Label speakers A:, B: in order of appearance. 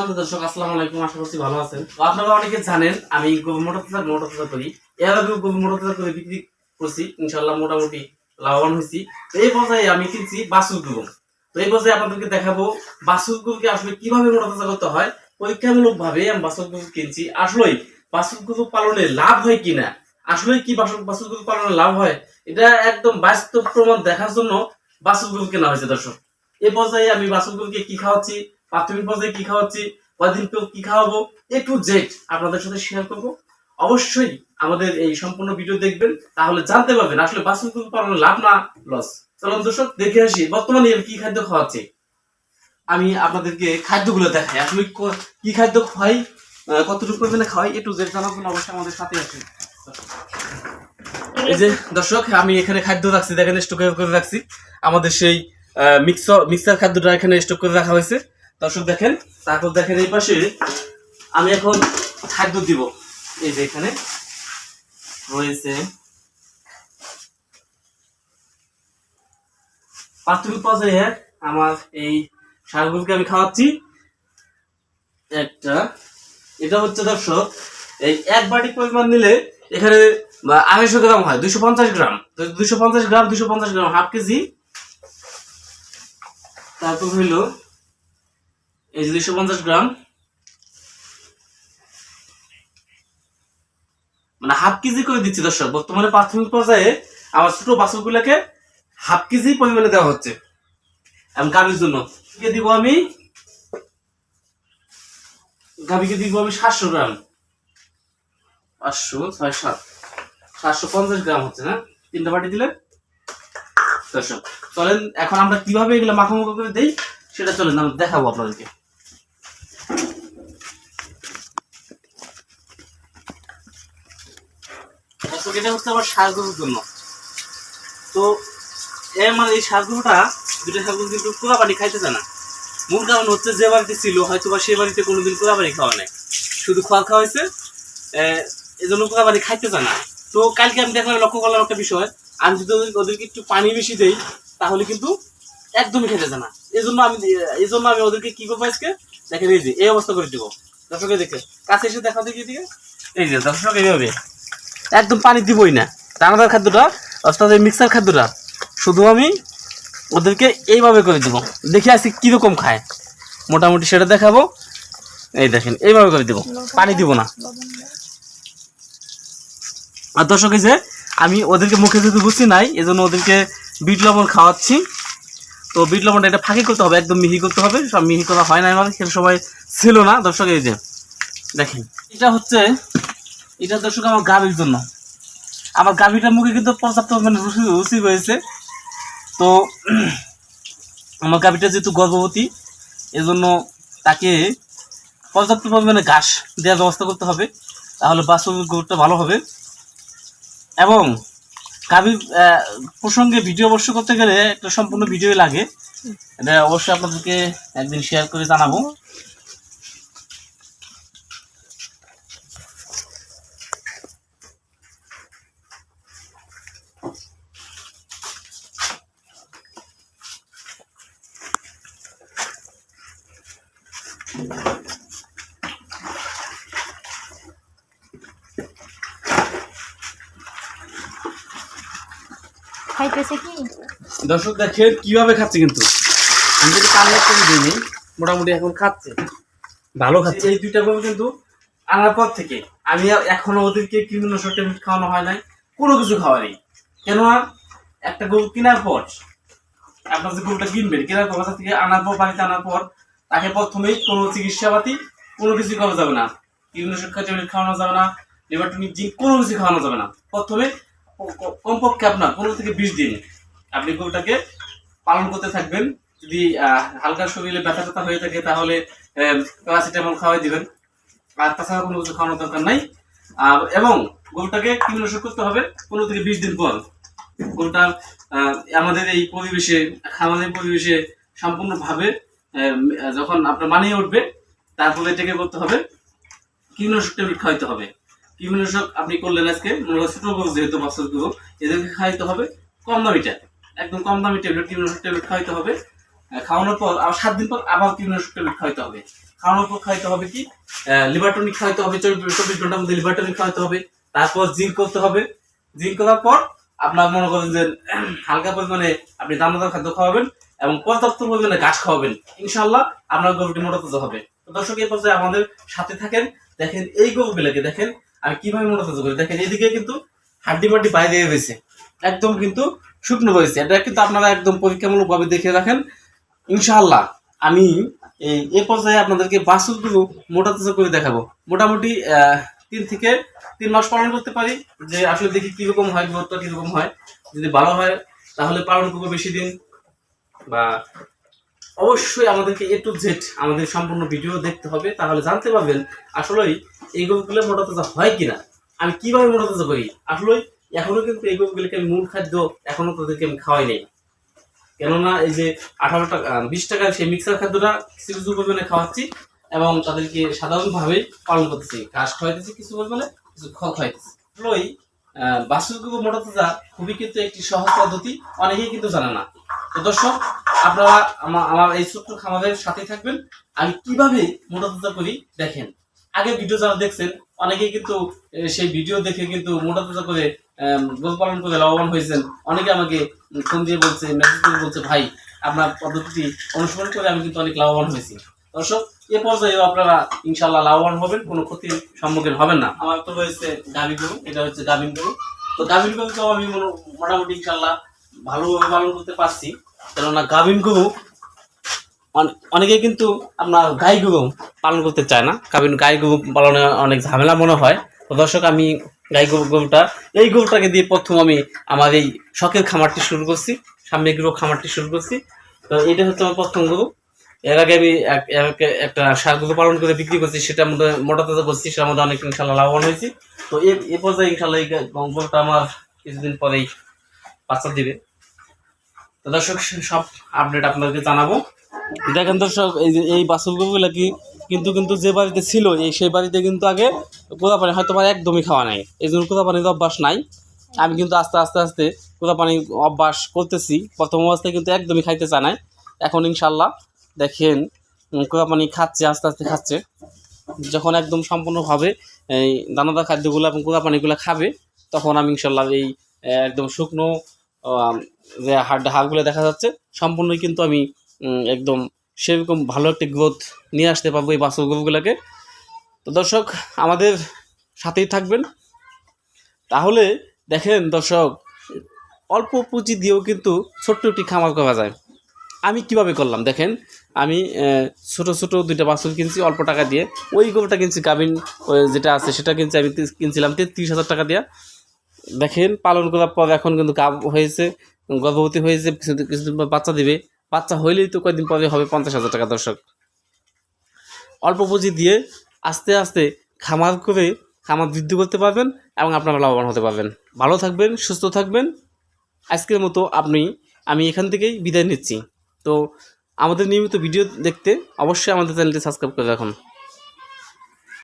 A: সম্মানিত দর্শক, আসসালামু আলাইকুম, আশা করছি ভালো আছেন। আপনারা অনেকে জানেন, আমি মোটর মোটর করি। মোটর করে বিক্রি করছি ইনশাল্লাহ মোটামুটি লাভবান হয়েছি। এই পর্যায়ে আমি কিনছি বাসুর তো এই পর্যায়ে আপনাদেরকে দেখাবো বাসুর আসলে কীভাবে মোটর করতে হয়। পরীক্ষামূলক ভাবে আমি বাসুর কিনছি। আসলেই বাসুর পালনে লাভ হয় আসলে কি বাসুর বাসুর পালনে লাভ হয়? এটা একদম বাস্তব প্রমাণ দেখার জন্য বাসুর কেনা হয়েছে, দর্শক। এই পর্যায়ে আমি বাসুর গরুকে কি খাওয়াচ্ছি? প্রাথমিক পর্যায়ে কি খাওয়াচ্ছি? কয়দিন পর কি খাওয়াবো? এ টু জেড আপনাদের সাথে শেয়ার করব। অবশ্যই আমাদের এই সম্পূর্ণ ভিডিও দেখবেন, তাহলে জানতে পারবেন আসলে বাসুর গরু পালনে লাভ না লস চলুন দর্শক, দেখে আসি বর্তমানে আমি কি খাদ্য খাওয়াচ্ছি। আমি আপনাদেরকে খাদ্যগুলো দেখাই, আসলে কি খাদ্য খাই কতটুকু পরিমাণে খাওয়াই একটু জেড জানার জন্য অবশ্যই আমাদের সাথে আসুন এই যে দর্শক, আমি এখানে খাদ্য রাখছি, দেখেন স্টক করে রাখছি। আমাদের সেই মিক্সার মিক্সার খাদ্যটা এখানে স্টক করে রাখা হয়েছে। দর্শক দেখেন, তারপর দেখেন এই পাশে আমি এখন খাদ্য দিব। এই যে এখানে রয়েছে প্রাথমিক আমার এই সারগুলোকে আমি খাওয়াচ্ছি। একটা, এটা হচ্ছে দর্শক, এই এক বাটি পরিমাণ নিলে এখানে আড়াইশো গ্রাম হয়, দুইশো পঞ্চাশ গ্রাম। তো দুইশো পঞ্চাশ গ্রাম, দুইশো পঞ্চাশ গ্রাম, হাফ কেজি। তারপর হইল এই যে দুইশো পঞ্চাশ গ্রাম মানে হাফ কেজি করে দিচ্ছি দর্শক, বর্তমানে প্রাথমিক পর্যায়ে আমার ছোট বাছুরগুলোকে হাফ কেজি পরিমাণে দেওয়া হচ্ছে। এবং গাভীর জন্য দিব আমি, গাভীকে দিব আমি সাতশো গ্রাম। পাঁচশো, ছয়, সাত। সাতশো পঞ্চাশ গ্রাম হচ্ছে, না? তিনটা বাটি দিলে দর্শক, চলেন, এখন আমরা কীভাবে এগুলো মাখামাখা করে দেই, সেটা চলেন, আমরা দেখাবো আপনাদেরকে। দর্শক, এটা হচ্ছে আমার জন্য। তো এ মানে এই দুটো কিন্তু পানি না। মূল কারণ হচ্ছে যে বাড়িতে ছিল হয়তো বা সেই বাড়িতে কোনোদিন পানি খাওয়া শুধু খোয়া খাওয়া হয়েছে পানি না। তো কালকে আমি দেখলাম লক্ষ্য করলাম একটা বিষয় আমি যদি ওদের- ওদেরকে একটু পানি বেশি দেই তাহলে কিন্তু একদমই খেতে চায় না। জন্য আমি এই জন্য আমি ওদেরকে কি করব আজকে? দেখেন এই যে এই অবস্থা করে দিব। দর্শকে দেখে কাছে এসে দেখা দেখি দিকে এই যে দর্শক এইভাবে একদম পানি দিবই না। দানাদার খাদ্যটা অর্থাৎ এই মিক্সার খাদ্যটা শুধু আমি ওদেরকে এইভাবে করে দিব। দেখি আজকে কীরকম খায়। মোটামুটি সেটা দেখাবো। এই দেখেন এইভাবে করে দিব। পানি দিব না। আর দর্শক এই যে আমি ওদেরকে মুখে যেহেতু বুঝছি নাই এজন্য ওদেরকে বিট লবণ খাওয়াচ্ছি। তো বিট লবণটা এটা ফাঁকি করতে হবে একদম মিহি করতে হবে। সব মিহি করা হয় না আমার সেটা সবাই ছিল না। দর্শক এই যে দেখেন এটা হচ্ছে এটা দর্শক আমার গাভীর জন্য। আমার গাভীটার মুখে কিন্তু পর্যাপ্ত পরিমাণে রুচি রুচি হয়েছে তো, আমার গাভীটা যেহেতু গর্ভবতী, এজন্য তাকে পর্যাপ্ত পরিমাণে ঘাস দেওয়ার ব্যবস্থা করতে হবে। তাহলে বাছুর গরুটা ভালো হবে। এবং গাভীর প্রসঙ্গে ভিডিও অবশ্য করতে গেলে একটা সম্পূর্ণ ভিডিও লাগে। এটা অবশ্যই আপনাদেরকে একদিন শেয়ার করে জানাব।
B: খাইতেছে কি?
A: দর্শক দেখেন কীভাবে খাচ্ছে কিন্তু। আমি যদি কান্না করে দিইনি মোটামুটি এখন খাচ্ছে। ভালো খাচ্ছে। এই দুইটা গরু কিন্তু আনার পর থেকে আমি আর এখনও ওদেরকে কীটনাশক ট্যাবলেট খাওয়ানো হয় নাই কোনো কিছু খাওয়া নেই। কেননা একটা গরু কেনার পর আপনার যে গরুটা কিনবেন কেনার পর বাজার থেকে আনার পর বাড়িতে আনার পর তাকে প্রথমেই কোনো চিকিৎসাপাতি, কোনো কিছু করা যাবে না। কীটনাশক ট্যাবলেট খাওয়ানো যাবে না লিভারটনিক জিঙ্ক কোনো কিছু খাওয়ানো যাবে না। প্রথমে কমপক্ষে আপনার পনেরো থেকে বিশ দিন আপনি গরুটাকে পালন করতে থাকবেন। যদি হালকা শরীরে ব্যথা ব্যথা হয়ে থাকে তাহলে প্যারাসিটামল খাওয়াই দিবেন। আর তাছাড়া কোনো কিছু খাওয়ানোর দরকার নাই। আর, এবং গরুটাকে কীটনাশক করতে হবে পনেরো থেকে বিশ দিন পর। গরুটা আমাদের এই পরিবেশে খামারের পরিবেশে সম্পূর্ণভাবে যখন আপনার মানিয়ে উঠবে, তারপরে এটাকে করতে হবে কীটনাশক ট্যাবলেট খাওয়াইতে হবে। কীটনাশক আপনি করলেন আজকে, মনে যেহেতু বাচ্চা এদেরকে খাওয়াইতে হবে কম দামিটা। একদম কম দামি ট্যাবলেট, কীটনাশক ট্যাবলেট খাওয়াইতে হবে। খাওয়ানোর পর, আবার সাত দিন পর আবার কীটনাশক ট্যাবলেট খাওয়াতে হবে। খাওয়ানোর পর খাইতে হবে কি? লিভারটনিক খাইতে হবে, চব্বিশ ঘণ্টার মধ্যে লিভারটনিক খাওয়াতে হবে। তারপর জিঙ্ক করতে হবে। জিঙ্ক করার পর আপনার মনে করেন যে, হালকা পরিমাণে আপনি দানাদার খাদ্য খাওয়াবেন। এবং পর্যাপ্ত পরিমাণে ঘাস খাওয়াবেন। ইনশাল্লাহ আপনার গরুটি মোটা তাজা হবে। তো দর্শক, এই পর্যায়ে আমাদের সাথে থাকেন, দেখেন এই গরুগুলোকে দেখেন আমি কীভাবে মোটা তাজা করি। দেখেন এদিকে কিন্তু হাড্ডি মাড্ডি বাইরে রয়েছে একদম কিন্তু শুকনো রয়েছে এটা কিন্তু আপনারা একদম পরীক্ষামূলকভাবে দেখে রাখেন। ইনশাআল্লাহ আমি এই এ পর্যায়ে আপনাদেরকে বাসুরগুলো মোটা তাজা করে দেখাবো। মোটামুটি তিন থেকে তিন মাস পালন করতে পারি। যে আসলে দেখি কীরকম হয় গুরুত্ব কীরকম হয়। যদি ভালো হয়, তাহলে পালন করব বেশি দিন। বা অবশ্যই আমাদেরকে এ টু জেড আমাদের সম্পূর্ণ ভিডিও দেখতে হবে, তাহলে জানতে পারবেন আসলেই এই গরুগুলো মোটা হয় কিনা, আমি কীভাবে মোটা করি আসলে এখনও কিন্তু এই গরুগুলোকে আমি মূল খাদ্য এখনও তাদেরকে আমি খাওয়াই নেই। কেননা এই যে আঠারো টাকা বিশ টাকার সেই মিক্সার খাদ্যটা কিছু পরিমাণে খাওয়াচ্ছি এবং তাদেরকে সাধারণভাবে পালন করতেছি। ঘাস খাওয়াইতেছি কিছু পরিমাণে, কিছু খড় খাওয়াইতেছি। আসলেই বাসুগুলো মোটা খুবই কিন্তু একটি সহজ পদ্ধতি, অনেকেই কিন্তু জানে না। তো দর্শক, আপনারা আমা- আমার এই ছোট্ট খামারের সাথে থাকবেন। আমি কীভাবে মোটা তাজা করি, দেখেন। আগে ভিডিও যারা দেখছেন, অনেকেই কিন্তু সেই ভিডিও দেখে কিন্তু মোটা তাজা করে গরু পালন করে লাভবান হয়েছেন। অনেকে আমাকে ফোন দিয়ে বলছে মেসেজ করে বলছে, ভাই, আপনার পদ্ধতিটি অনুসরণ করে আমি কিন্তু অনেক লাভবান হয়েছি। দর্শক, এ পর্যায়েও আপনারা ইনশাল্লাহ লাভবান হবেন, কোনো ক্ষতির সম্মুখীন হবেন না। আমার তো রয়েছে গাভী গরু, এটা হচ্ছে গাভীন গরু। তো গাভীন গরুকেও আমি মোটামুটি ইনশাল্লাহ ভালোভাবে পালন করতে পারছি, কেননা গাভীন গরু অনে- অনেকে কিন্তু আপনার গাই গরু পালন করতে চায় না। কারণ গাই গরু পালনে অনেক ঝামেলা মনে হয়। তো দর্শক, আমি গাই গরু গরুটা, এই গরুটাকে দিয়ে প্রথম আমি আমার এই শখের খামারটি শুরু করছি সামনে গরু খামারটি শুরু করছি। তো এটা হচ্ছে আমার প্রথম গরু। এর আগে আমি এক- এক- একটা সার গরু পালন করে বিক্রি করছি, সেটা মধ্যে মোটা তাজা করছি, সেটা আমাদের অনেক ইনশাল্লাহ লাভবান হয়েছি। তো এ পর্যায়ে ইনশাল্লাহ এই গরুটা আমার কিছুদিন পরেই বাচ্চা দিবে। তো দর্শক, সব আপডেট আপনাদেরকে জানাব। দেখেন দর্শক, এই যে এই বাছুরগুলো কি কিন্তু কিন্তু যে বাড়িতে ছিল, এই সেই বাড়িতে কিন্তু আগে কোদা পানি হয়তো আমার একদমই খাওয়া নাই। এই জন্য কোদা পানির অভ্যাস নাই। আমি কিন্তু আস্তে আস্তে আস্তে কোদা পানি অভ্যাস করতেছি। প্রথম অবস্থায় কিন্তু একদমই খাইতে চায় নাই। এখন ইনশাল্লাহ দেখেন কোদা পানি খাচ্ছে, আস্তে আস্তে খাচ্ছে। যখন একদম সম্পূর্ণভাবে এই দানাদার খাদ্যগুলো এবং কোদা পানিগুলো খাবে, তখন আমি ইনশাল্লাহ এই একদম শুকনো যে হাড় হাড়গুলো দেখা যাচ্ছে, সম্পূর্ণই কিন্তু আমি একদম সেরকম ভালো একটি গ্রোথ নিয়ে আসতে পারব এই বাছুর গরুগুলোকে তো দর্শক, আমাদের সাথেই থাকবেন। তাহলে দেখেন দর্শক, অল্প পুঁজি দিয়েও কিন্তু ছোট্ট একটি খামার করা যায়। আমি কীভাবে করলাম? দেখেন, আমি ছোট ছোট দুইটা বাছুর কিনছি, অল্প টাকা দিয়ে। ওই গরুটা কিনছি গাভিন যেটা আছে, সেটা কিনছি, আমি কিনছিলাম তেত্রিশ হাজার টাকা দিয়ে। দেখেন, পালন করার পর এখন কিন্তু গাভ হয়েছে, গর্ভবতী হয়েছে কিছুদিন পর বাচ্চা দিবে। বাচ্চা হইলেই তো কয়েকদিন পরে হবে পঞ্চাশ হাজার টাকা দর্শক। অল্প পুঁজি দিয়ে আস্তে আস্তে খামার করে খামার বৃদ্ধি করতে পারবেন এবং আপনারা লাভবান হতে পারবেন। ভালো থাকবেন, সুস্থ থাকবেন। আজকের মতো আপনি, আমি এখান থেকেই বিদায় নিচ্ছি। তো আমাদের নিয়মিত ভিডিও দেখতে অবশ্যই আমাদের চ্যানেলটি সাবস্ক্রাইব করে রাখুন।